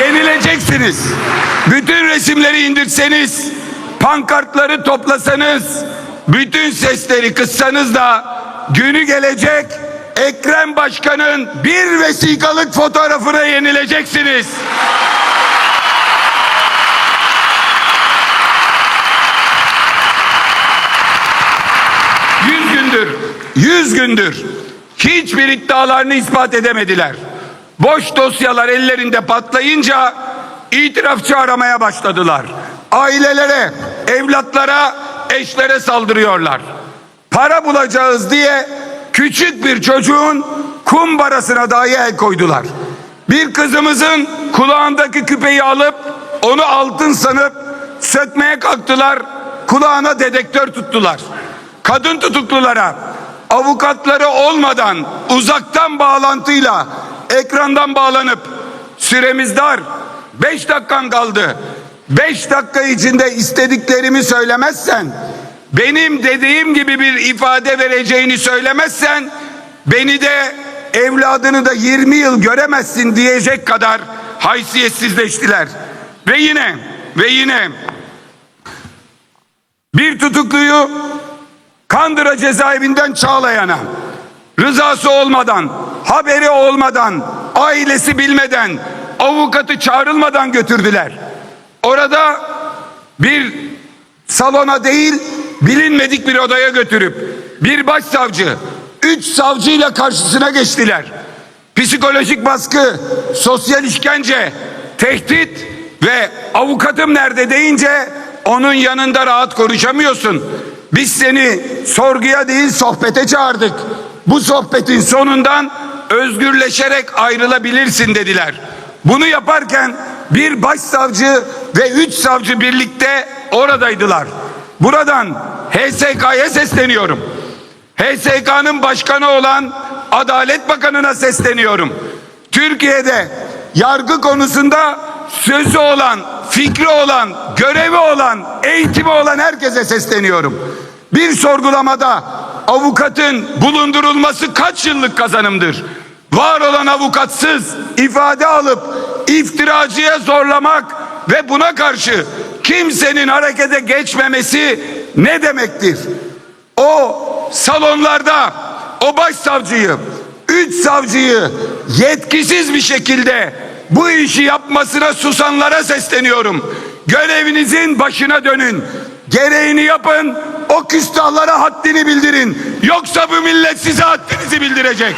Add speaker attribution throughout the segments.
Speaker 1: Yenileceksiniz. Bütün resimleri indirseniz, pankartları toplasanız, bütün sesleri kıssanız da günü gelecek Ekrem Başkan'ın bir vesikalık fotoğrafına yenileceksiniz. Yüz gündür, yüz gündür hiçbir iddialarını ispat edemediler. Boş dosyalar ellerinde patlayınca itirafçı aramaya başladılar. Ailelere, evlatlara, eşlere saldırıyorlar. Para bulacağız diye küçük bir çocuğun kumbarasına dahi el koydular. Bir kızımızın kulağındaki küpeyi alıp onu altın sanıp sökmeye kalktılar. Kulağına dedektör tuttular. Kadın tutuklulara avukatları olmadan uzaktan bağlantıyla ekrandan bağlanıp süremiz dar. 5 dakikan kaldı. 5 dakika içinde istediklerimi söylemezsen benim dediğim gibi bir ifade vereceğini söylemezsen beni de evladını da 20 yıl göremezsin diyecek kadar haysiyetsizleştiler. Ve yine ve yine bir tutukluyu Kandıra cezaevinden Çağlayan'a rızası olmadan, haberi olmadan, ailesi bilmeden, avukatı çağrılmadan götürdüler. Orada bir salona değil bilinmedik bir odaya götürüp bir başsavcı, üç savcıyla karşısına geçtiler. Psikolojik baskı, sosyal işkence, tehdit ve avukatım nerede deyince onun yanında rahat konuşamıyorsun. Biz seni sorguya değil sohbete çağırdık. Bu sohbetin sonundan özgürleşerek ayrılabilirsin dediler. Bunu yaparken bir başsavcı ve üç savcı birlikte oradaydılar. Buradan HSK'ya sesleniyorum. HSK'nın başkanı olan Adalet Bakanı'na sesleniyorum. Türkiye'de yargı konusunda sözü olan, fikri olan, görevi olan, eğitimi olan herkese sesleniyorum. Bir sorgulamada avukatın bulundurulması kaç yıllık kazanımdır? Var olan avukatsız ifade alıp iftiracıya zorlamak ve buna karşı kimsenin harekete geçmemesi ne demektir? O salonlarda o başsavcıyı, üç savcıyı yetkisiz bir şekilde bu işi yapmasına susanlara sesleniyorum. Görevinizin başına dönün. Gereğini yapın. O küstahlara haddini bildirin. Yoksa bu millet size haddinizi bildirecek.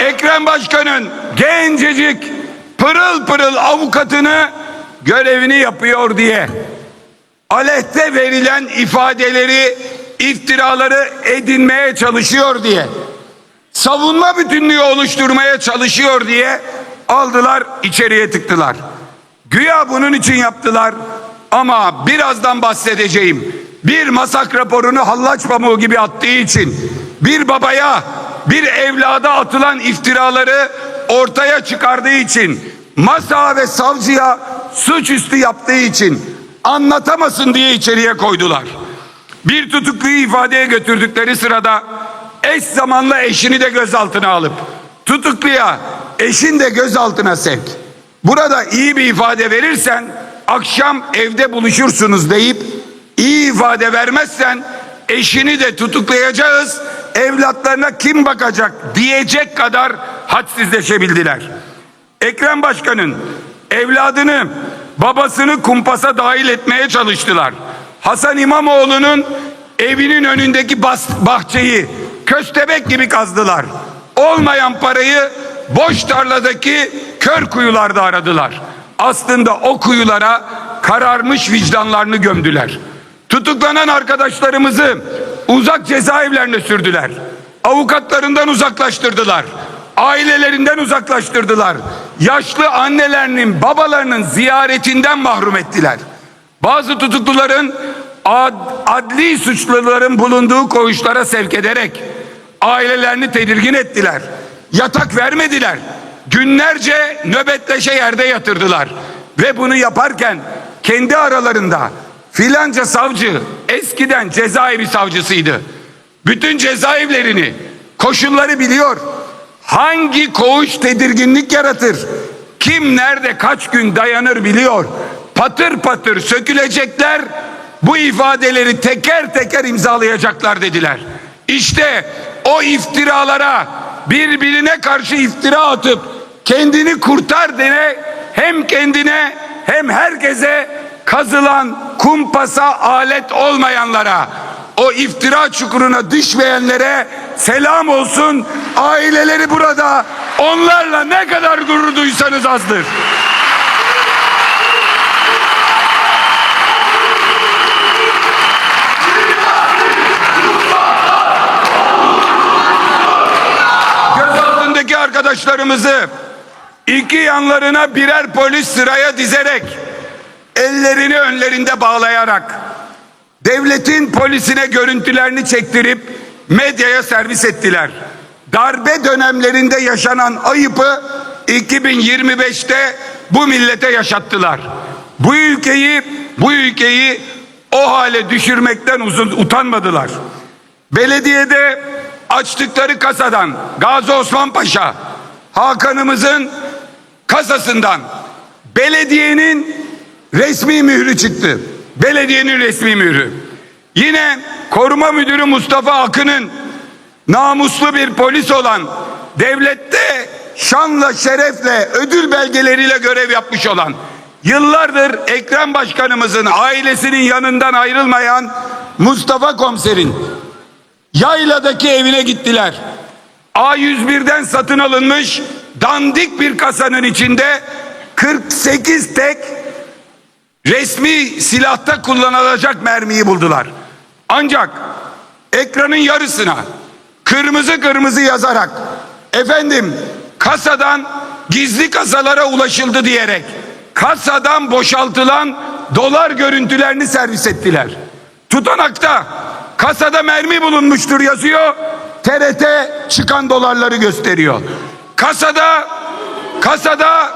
Speaker 1: Ekrem Başkan'ın gencecik pırıl pırıl avukatını görevini yapıyor diye aleyhte verilen ifadeleri iftiraları edinmeye çalışıyor diye savunma bütünlüğü oluşturmaya çalışıyor diye aldılar içeriye tıktılar. Güya bunun için yaptılar ama birazdan bahsedeceğim. Bir masak raporunu hallaç pamuğu gibi attığı için bir babaya bir evlada atılan iftiraları ortaya çıkardığı için masa ve savcıya suçüstü yaptığı için anlatamasın diye içeriye koydular. Bir tutukluyu ifadeye götürdükleri sırada eş zamanlı eşini de gözaltına alıp tutukluya eşin de gözaltına sevk. Burada iyi bir ifade verirsen akşam evde buluşursunuz deyip iyi ifade vermezsen eşini de tutuklayacağız evlatlarına kim bakacak diyecek kadar hadsizleşebildiler. Ekrem Başkan'ın evladını babasını kumpasa dahil etmeye çalıştılar. Hasan İmamoğlu'nun evinin önündeki bahçeyi köstebek gibi kazdılar. Olmayan parayı boş tarladaki kör kuyularda aradılar. Aslında o kuyulara kararmış vicdanlarını gömdüler. Tutuklanan arkadaşlarımızı uzak cezaevlerine sürdüler. Avukatlarından uzaklaştırdılar. Ailelerinden uzaklaştırdılar. Yaşlı annelerinin, babalarının ziyaretinden mahrum ettiler. Bazı tutukluların ad, adli suçluların bulunduğu koğuşlara sevk ederek ailelerini tedirgin ettiler. Yatak vermediler. Günlerce nöbetleşe yerde yatırdılar. Ve bunu yaparken kendi aralarında filanca savcı eskiden cezaevi savcısıydı. bütün cezaevlerini, koşulları biliyor. Hangi koğuş tedirginlik yaratır? Kim nerede kaç gün dayanır biliyor. Patır patır sökülecekler. Bu ifadeleri teker teker imzalayacaklar dediler. İşte o iftiralara birbirine karşı iftira atıp kendini kurtar dene hem kendine hem herkese kazılan kumpasa alet olmayanlara o iftira çukuruna düşmeyenlere selam olsun. Aileleri burada. Onlarla ne kadar gurur duysanız azdır. Gözaltındaki arkadaşlarımızı iki yanlarına birer polis sıraya dizerek ellerini önlerinde bağlayarak devletin polisine görüntülerini çektirip medyaya servis ettiler. Darbe dönemlerinde yaşanan ayıpı 2025'te bu millete yaşattılar. Bu ülkeyi bu ülkeyi o hale düşürmekten uzun utanmadılar. Belediyede açtıkları kasadan Gazi Osman Paşa Hakan'ımızın kasasından belediyenin resmi mührü çıktı. Belediyenin resmi mührü. Yine koruma müdürü Mustafa Akın'ın namuslu bir polis olan devlette şanla şerefle ödül belgeleriyle görev yapmış olan yıllardır Ekrem Başkanımızın ailesinin yanından ayrılmayan Mustafa Komiser'in Yayladaki evine gittiler. A101'den satın alınmış dandik bir kasanın içinde 48 tek resmi silahta kullanılacak mermiyi buldular. Ancak ekranın yarısına kırmızı kırmızı yazarak efendim kasadan gizli kasalara ulaşıldı diyerek kasadan boşaltılan dolar görüntülerini servis ettiler. Tutanakta kasada mermi bulunmuştur yazıyor. TRT çıkan dolarları gösteriyor. Kasada kasada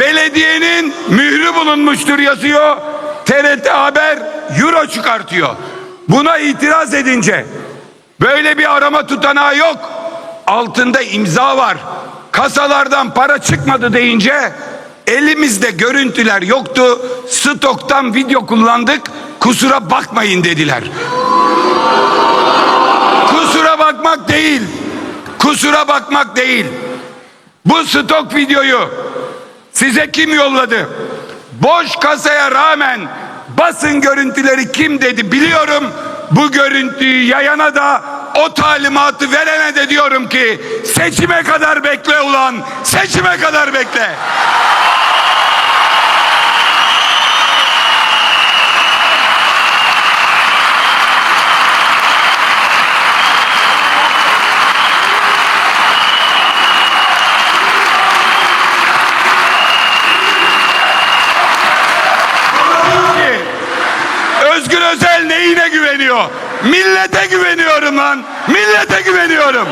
Speaker 1: belediyenin mührü bulunmuştur yazıyor. TRT haber euro çıkartıyor. Buna itiraz edince böyle bir arama tutanağı yok. Altında imza var. Kasalardan para çıkmadı deyince elimizde görüntüler yoktu. Stoktan video kullandık. Kusura bakmayın dediler. Kusura bakmak değil. Kusura bakmak değil. Bu stok videoyu size kim yolladı? Boş kasaya rağmen basın görüntüleri kim dedi biliyorum. Bu görüntüyü yayana da o talimatı verene de diyorum ki seçime kadar bekle ulan. Seçime kadar bekle. ki Özgür Özel neyine güveniyor? Millete güveniyorum lan. Millete güveniyorum.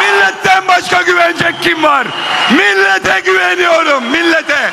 Speaker 1: Milletten başka güvenecek kim var? Millete güveniyorum. Millete.